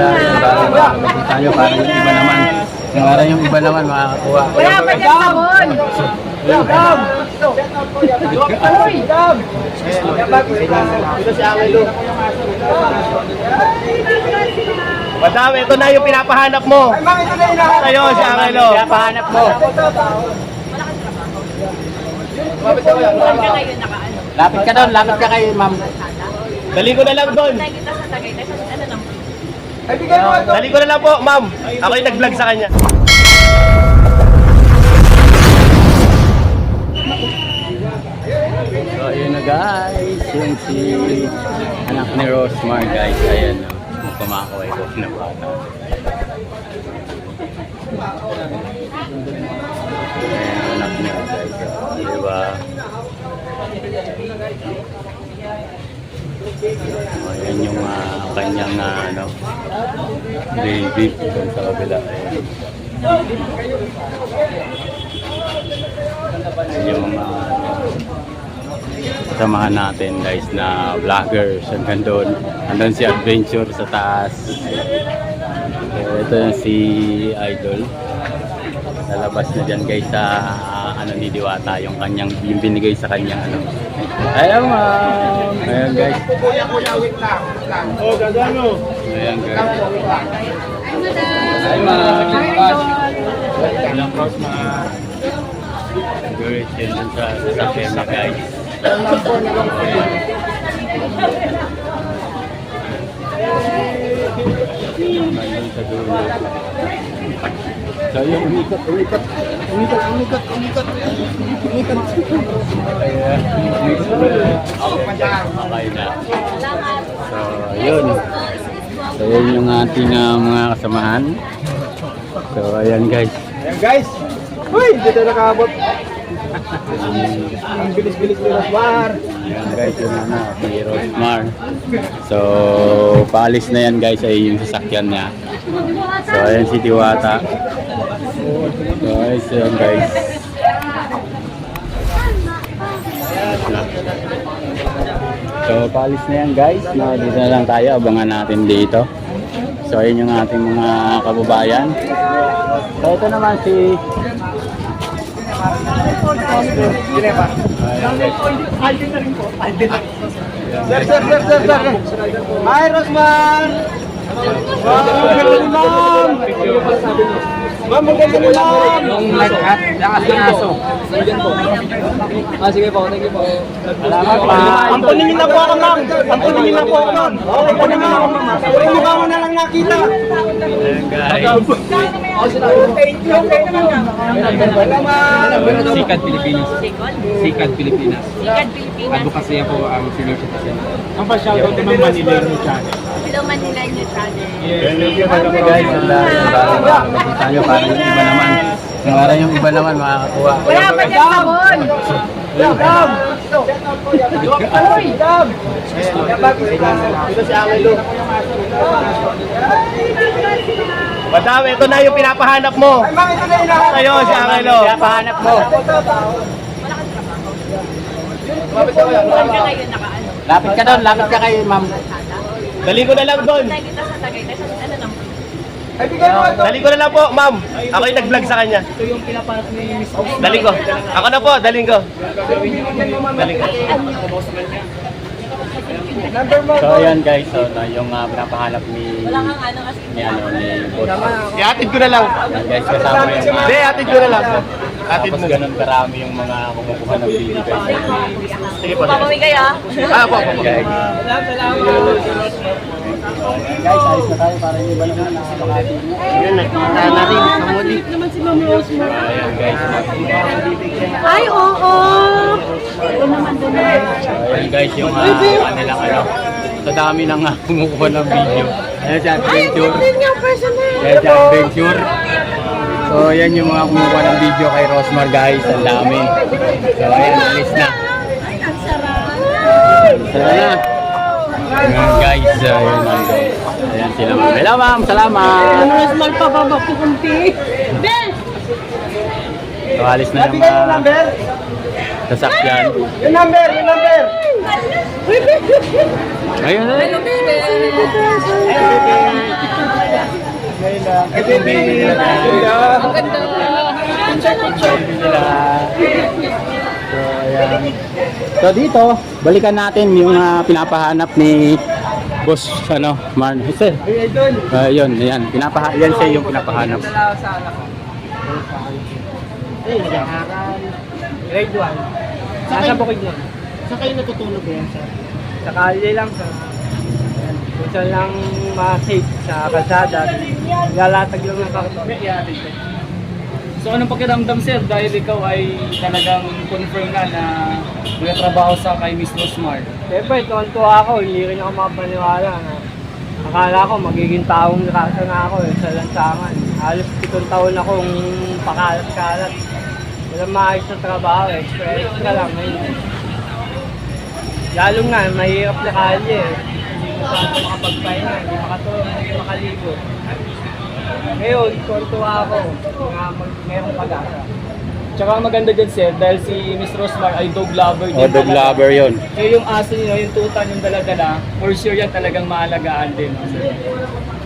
Para makikita nyo, parang yung iba naman. Parang yung iba naman makakakuha. Wala pa dyan sabon! Madam, ito na yung pinapahanap mo. Sa'yo, si Angelo. Pahanap mo. Saan ka kayo nakaano? Lapit ka doon, lapit ka kay ma'am. Dali ko na lang doon. Nakikita sa Tagaytay, sa ano lang. Dali ko na lang po, ma'am. Ako yung nag-vlog sa kanya. So, ayun na guys. Yung si anak ni Rosmar guys. Ayan o. Yung kumakaway ko na bata. Ayan, anak niya guys. Oh, diba? Oh, yan yung ah, kanyang ah, ano, baby doon sa kabila. Ayan. Yan yung ano, samahan natin guys na vloggers hanggang doon. Andun si Adventure sa taas. Ito yung si Idol. Lalabas na dyan guys sa ah, ano ni Diwata yung kanyang yung binigay sa kanyang ano. Ayan ma'am. Ayan guys. Oh, gagano. Ayan guys. Hi ma'am. Ilang cross ma'am. Guys, yun dun sa sasakyan na guys. Nandun sa dulo. So yun, umikot, umikot, umikot. Ayan, Okay na. So, yun. So, yun yung ating ah, mga kasamahan. So, ayan guys. Ayan guys. Uy, dito nakabot. Ang bilis-bilis ni Rosmar. Ayan guys, yung ano, si Rosmar. So, paalis na yan guys ay yung sasakyan niya. So, ayan si Diwata. Ayun yun guys. So, paalis na yan guys. No, dito na lang tayo. Abangan natin dito. So, ayun yung ating mga kababayan. So, ito naman si... Guys. Sir, sir, sir, sir, sir. Hi, Rosmar. Ma'am. Ma'am, magaling ma'am. Yung nag-at, lakas ng aso. Ah, sige po, thank you po. Salamat pa. Ampunin na po ako, ma'am. Ampunin na po ako, ma'am. Ampunin na ako, ma'am. Puro mukha mo na lang nakita. Guys. Thank you, thank you. Salamat. Sikat Pilipinas. Sikat Pilipinas. Sikat Pilipinas. Advocacy ako ang senior citizen. Ang pa-shoutout naman Manila yung channel. Hello Manila New Channel. Thank you guys. Ang dami. Makikita nyo parang yung iba naman. Parang yung iba naman makakakuha. Wala pa dyan sabon! Ito si Angelo. Madam, ito na yung pinapahanap mo. Sa'yo, si Angelo. Pahanap mo. Saan ka kayo nakaano? Lapit ka doon, lapit ka kay ma'am. Dali ko na lang doon. Sa sa ano. Dali ko na lang po, ma'am. Ako yung nag-vlog sa kanya. Ito yung pinapanat ni Miss Dali ko. Ako na po, daling ko. Daling ko. So ayan guys, so na yung uh, pinapahanap ni Wala kang ano kasi. ni ano ni boss. Iatid ko na lang. Ayan guys, kasama yung mga Hindi, atid ko na lang. Atid tapos mo. ganun karami yung mga kumukuha ng video guys. Sige po. Papamigay ah. Ah, po, po. Guys. Guys, ayos na tayo para yung iba naman nakamakati nyo. Yun, nakita na rin sa muli. Ayan guys. Ay, oo! Ito naman doon. So, ayan guys, yung uh, kanilang ano. Sa dami nang uh, kumukuha ng video. Ayan si Adventure. yung personal. Ayan si Adventure. So ayan yung mga kumukuha ng video kay Rosmar guys. Ang dami. So ayan, alis na. Ay, ang sarap. Tara na. Ayan guys, ayan na guys. Ayan sila ma'am. Hello ma'am, salamat. Rosmal pa baba po kunti. Ben! So alis na yung mga number. sasakyan. Yung number, yung number. Ayun na. Hello, baby! Ang ganda. sila. So, ayan. So, dito, balikan natin yung ah, pinapahanap ni Boss, ano, Man. Sir, uh, yun, yan. Pinapaha yan siya yung pinapahanap. Grade 1. Nasa bukid nun. Saan kayo natutulog yan, sir? Sa kalye lang sa kung saan lang ma-safe sa kalsada. Lalatag lang ng karton. So anong pakiramdam sir dahil ikaw ay talagang confirm na na nagtatrabaho sa kay Miss Rosmar? Siyempre, tuwan-tuwa ako. Hindi rin ako makapaniwala na akala ko magiging taong nakasa na ako eh, sa lansangan. Halos pitong taon akong pakalat-kalat. Walang maayos na trabaho eh. Extra, extra lang ngayon. Lalo nga, mahirap na kalye eh. Hindi mo saan makapagpahinga, hindi makatulog, hindi makaligo. Ngayon, tuwan-tuwa ako na mag mayroong pag-asa. Tsaka ang maganda dyan sir dahil si Miss Rosmar ay dog lover din. O, Oh, dog talaga. lover yun. So yung aso niyo, yung tuta yung dala-dala, for sure yan talagang maalagaan din. no, sir?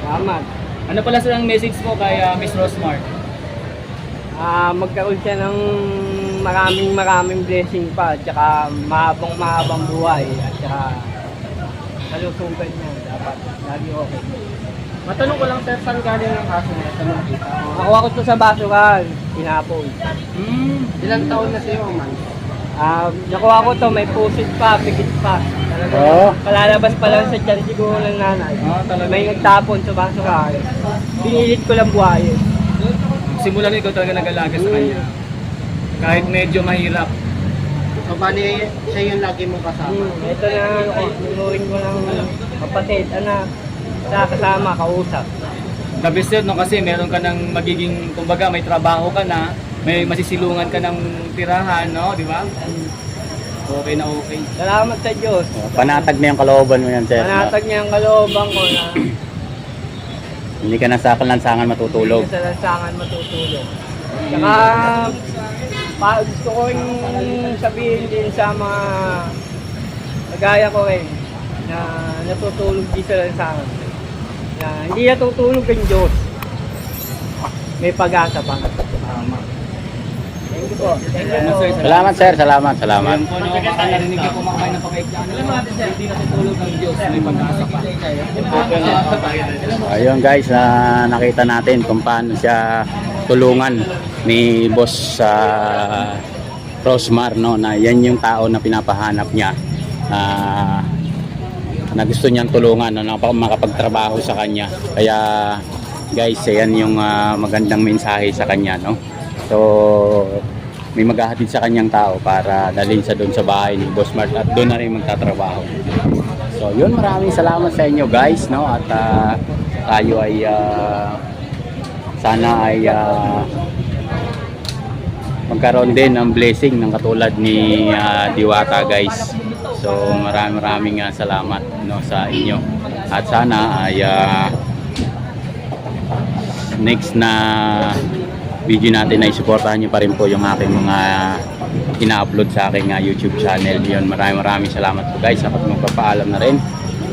Salamat. Ano pala sir ang message mo kay ah, Miss Rosmar? Ah, magkaroon siya ng maraming maraming blessing pa at saka mahabang mahabang buhay at saka kalusugan niya dapat lagi okay. Matanong ko lang, sir, saan galing ang kaso mo nakita? Nakuha ko to sa basuran, pinapon. Hmm, ilang taon na sa'yo, man? Ah, nakuha ko to, may pusit pa, pigit pa. Talaga, Oh. Kalalabas pa lang sa tiyan siguro ng nanay. Ah, talaga. May nagtapon sa basuran. Pinilit ko lang buhayin. Simula na ikaw talaga nag-alaga sa kanya. Kahit medyo mahirap. So, bali, siya yung lagi mong kasama. Hmm, ito na ano ko, nunurin ko ng kapatid, anak, sa kasama, kausap. The best sir, no? Kasi meron ka ng magiging, kumbaga may trabaho ka na, may masisilungan ka ng tirahan, no? Di ba? Okay na okay. Salamat sa Diyos. O, Panatag na yung kalooban mo yan, sir. Panatag niya ang kalooban ko na Hindi ka na sa lansangan matutulog. hindi sa lansangan matutulog. Saka, pa, gusto ko rin sabihin din sa mga kagaya ko rin na natutulog din sa lansangan. Na hindi natutulog ang Diyos. May pag-asa pa. Thank you po. Thank you po. Salamat, sir. Salamat, salamat. Ayan po, po mga kayo ng pakaiglaan. Alam mo, hindi natutulog ang Diyos, may pag-asa pa. Ayun guys, ah, nakita natin kung paano siya tulungan ni boss sa Rosmar no na yan yung tao na pinapahanap niya ah, na gusto niyang tulungan na makapagtrabaho sa kanya kaya guys yan yung ah, magandang mensahe sa kanya no so may maghahatid sa kanyang tao para dalhin sa doon sa bahay ni Boss Mart at doon na rin magtatrabaho So yun, maraming salamat sa inyo guys, no? At ah, tayo ay ah, sana ay ah, magkaroon din ng blessing ng katulad ni ah, Diwata guys. So maraming maraming ah, salamat no sa inyo. At sana ay ah, next na video natin ay suportahan niyo pa rin po yung aking mga ina-upload sa aking ah, YouTube channel. Yun, maraming maraming salamat po guys. Ako magpapaalam na rin.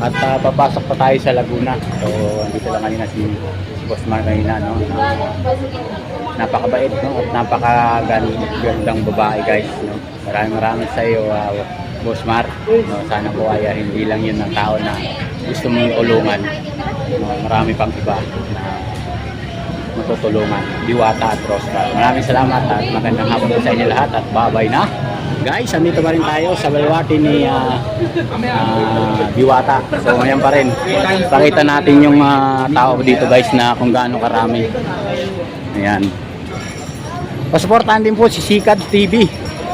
At ah, papasok pa tayo sa Laguna. So, andito lang kanina si Boss Mark kanina, no? Napakabait, no? At napakagandang babae guys, no? Maraming maraming sa iyo, ah, Boss Mark. No? Sana po ay ah, hindi lang yun ng tao na gusto mong tulungan. No? Marami pang iba na matutulungan. Diwata at Rosmar. Maraming salamat at magandang hapon po sa inyo lahat at babay na. Guys, andito pa rin tayo sa balwati ni ah, ah, Diwata. So ngayon pa rin. Pakita natin yung ah, tao dito guys na kung gaano karami. Ayan. Pasuportahan din po si Sikad TV.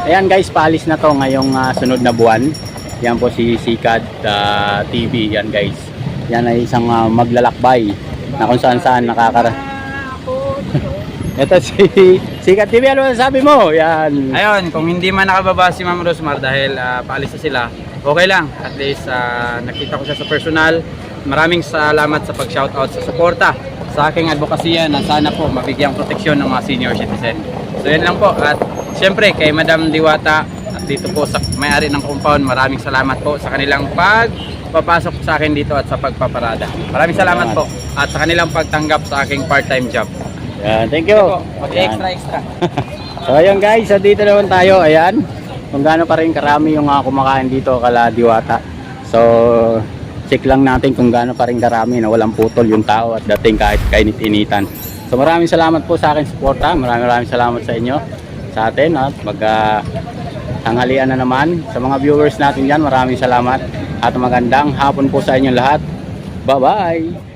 Ayan guys, paalis na to ngayong ah, sunod na buwan. Yan po si Sikad ah, TV. Yan guys. Yan ay isang ah, maglalakbay na kung saan saan nakakara ito si Sikat TV, ano sabi mo? Yan. Ayun, kung hindi man nakababa si Ma'am Rosmar dahil ah, paalis na sila, okay lang. At least ah, nakita ko siya sa personal. Maraming salamat sa pag-shoutout sa suporta sa aking advokasya na sana po mabigyang proteksyon ng mga senior citizen. So yan lang po. At syempre kay Madam Diwata at dito po sa may-ari ng compound. Maraming salamat po sa kanilang pagpapasok sa akin dito at sa pagpaparada. Maraming salamat po at sa kanilang pagtanggap sa aking part-time job. Yan, thank you. Mag-extra extra. So ayun guys, so dito naman tayo, ayan. Kung gaano pa rin karami yung mga kumakain dito kala Diwata. So check lang natin kung gaano pa rin karami na walang putol yung tao at dating kahit kainit-initan. So maraming salamat po sa akin suporta. Maraming maraming salamat sa inyo sa atin at mag ah, tanghalian na naman sa mga viewers natin diyan. Maraming salamat at magandang hapon po sa inyo lahat. Bye-bye.